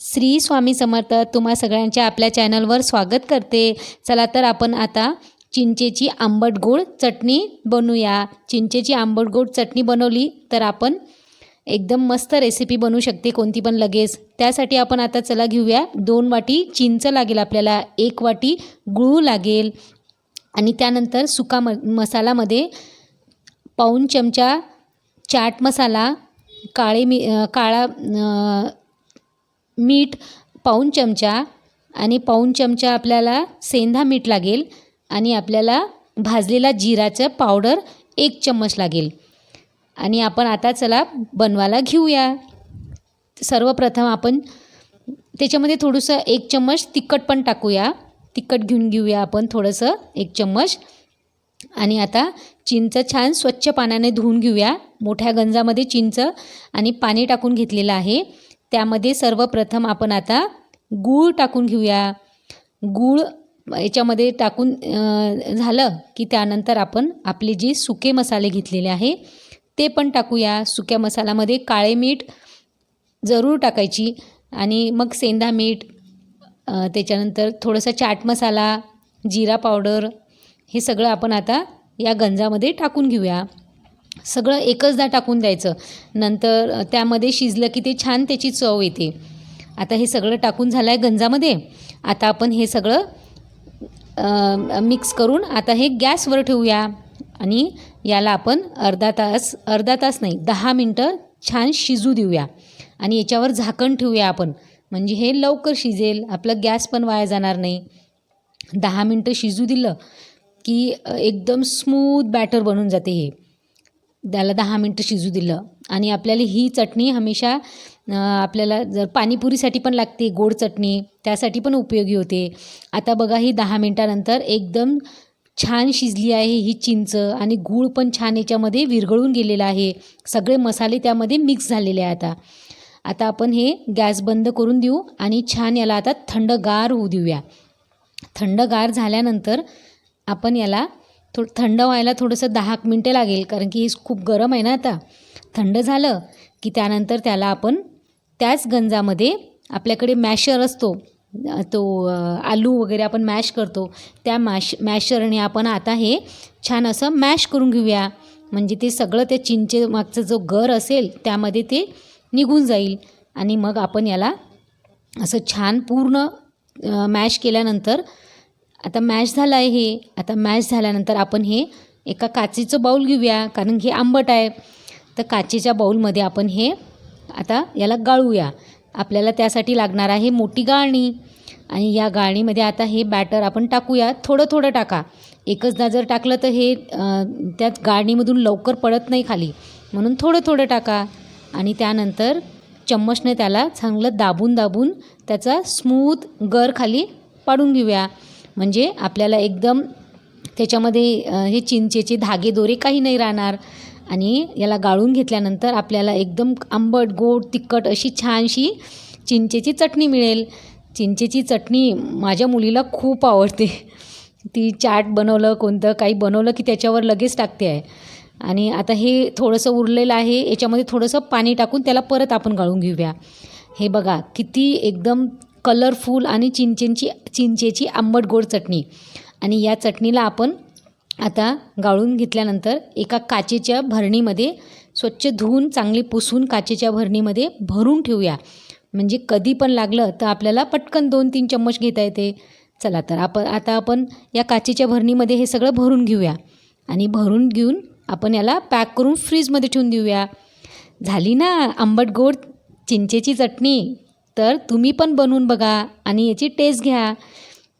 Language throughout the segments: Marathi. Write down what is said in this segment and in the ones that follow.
श्री स्वामी समर्थ तुम्हा सगळ्यांच्या आपल्या चॅनलवर स्वागत करते. चला तर आपण आता चिंचेची आंबट गोड चटणी बनवूया चिंचेची आंबट गोड चटणी बनवली तर आपण एकदम मस्त रेसिपी बनवू शकते कोणती पण लगेच. त्यासाठी आपण आता चला घेऊया. दोन वाटी चिंच लागेल आपल्याला. एक वाटी गुळ लागेल. आणि त्यानंतर सुका म मसालामध्ये पाऊण चमचा चाट मसाला काळे मी काळा मीठ पाऊण चमचा आणि पाऊण चमचा आपल्याला सेंधा मीठ लागेल आणि आपल्याला भाजलेला जिराचं पावडर एक चम्मच लागेल. आणि आपण आता चला बनवायला घेऊया. सर्वप्रथम आपण त्याच्यामध्ये थोडंसं एक चम्मच तिखट पण टाकूया. तिखट घेऊन घेऊया आपण थोडंसं एक चम्मच. आणि आता चिंच छान स्वच्छ पाण्याने धुवून घेऊया. मोठ्या गंजामध्ये चिंच आणि पाणी टाकून घेतलेलं आहे. त्यामध्ये सर्वप्रथम आपण आता गूळ टाकून घेऊया. गूळ याच्यामध्ये टाकून झालं की त्यानंतर आपण आपले जे सुके मसाले घेतलेले आहे ते पण टाकूया. सुक्या मसाल्यामध्ये काळे मीठ जरूर टाकायची आणि मग सेंधा मीठ त्याच्यानंतर थोडंसं चाट मसाला जिरा पावडर हे सगळं आपण आता या गंजामध्ये टाकून घेऊया. सगळं एकचदा टाकून द्यायचं. नंतर त्यामध्ये शिजलं की ते छान त्याची चव येते. आता हे सगळं टाकून झालं आहे गंजामध्ये. आता आपण हे सगळं मिक्स करून आता हे गॅसवर ठेवूया. आणि याला आपण अर्धा तास अर्धा तास नाही दहा मिनटं छान शिजू देऊया. आणि याच्यावर झाकण ठेवूया आपण. म्हणजे हे लवकर शिजेल आपलं गॅस पण वाया जाणार नाही. दहा मिनटं शिजू दिलं की एकदम स्मूथ बॅटर बनून जाते हे. त्याला दहा मिनटं शिजू दिलं. आणि आपल्याला ही चटणी हमेशा आपल्याला जर पाणीपुरीसाठी पण लागते गोड चटणी त्यासाठी पण उपयोगी होते. आता बघा ही दहा मिनटानंतर एकदम छान शिजली आहे ही चिंच आणि गूळ पण छान याच्यामध्ये विरघळून गेलेला आहे. सगळे मसाले त्यामध्ये मिक्स झालेले आहे आता. आता आपण हे गॅस बंद करून देऊ आणि छान याला आता थंडगार होऊ देऊया. थंडगार झाल्यानंतर आपण याला थोडं थंड व्हायला थोडंसं दहा मिनटं लागेल कारण की हे खूप गरम आहे ना आता. थंड झालं की त्यानंतर त्याला आपण त्याच गंजामध्ये आपल्याकडे मॅशर असतो तो आलू वगैरे आपण मॅश करतो. त्या मॅश मॅशरने आपण आता हे छान असं मॅश करून घेऊया. म्हणजे ते सगळं त्या चिंचे मागचं जो गर असेल त्यामध्ये ते निघून जाईल. आणि मग आपण याला असं छान पूर्ण मॅश केल्यानंतर आता मॅश झालं आहे हे. आता मॅश झाल्यानंतर आपण हे एका काचेचं बाऊल घेऊया कारण हे आंबट आहे. तर काचेच्या बाऊलमध्ये आपण हे आता याला गाळूया. आपल्याला त्यासाठी लागणार आहे मोठी गाळणी. आणि या गाळणीमध्ये आता हे बॅटर आपण टाकूया. थोडं थोडं टाका. एकचदा जर टाकलं तर हे त्यात गाळणीमधून लवकर पडत नाही खाली. म्हणून थोडं थोडं टाका. आणि त्यानंतर चम्मचने त्याला चांगलं दाबून दाबून त्याचा स्मूथ गर खाली पाडून घेऊया. म्हणजे आपल्याला एकदम त्याच्यामध्ये हे चिंचेचे धागे दोरे काही नाही राहणार. आणि याला गाळून घेतल्यानंतर आपल्याला एकदम आंबट गोड तिखट अशी छानशी चिंचेची चटणी मिळेल. चिंचेची चटणी माझ्या मुलीला खूप आवडते. ती चाट बनवलं कोणतं काही बनवलं की त्याच्यावर लगेच टाकते आहे. आणि आता हे थोडंसं उरलेलं आहे याच्यामध्ये थोडंसं पाणी टाकून त्याला परत आपण गाळून घेऊया. हे बघा किती एकदम कलरफुल आणि चिंचेची चिंचेची आंबट गोड चटणी. आणि या चटणीला आपण आता गाळून घेतल्यानंतर एका काचेच्या भरणीमध्ये स्वच्छ धुवून चांगली पुसून काचेच्या भरणीमध्ये भरून ठेवूया. म्हणजे कधी पण लागलं तर आपल्याला पटकन दोन तीन चम्मच घेता येते. चला तर आपण आता आपण या काचेच्या भरणीमध्ये हे सगळं भरून घेऊया. आणि भरून घेऊन आपण याला पॅक करून फ्रीजमध्ये ठेवून देऊया. झाली ना आंबट गोड चिंचेची चटणी? तर तुम्ही पण बनवून बघा आणि याची टेस्ट घ्या.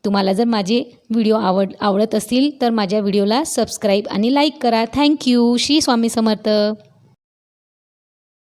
तुम्हाला जर माझे व्हिडिओ आवड आवडत असतील तर माझ्या व्हिडिओला सबस्क्राईब आणि लाईक करा. Thank you Shri Swami Samarth.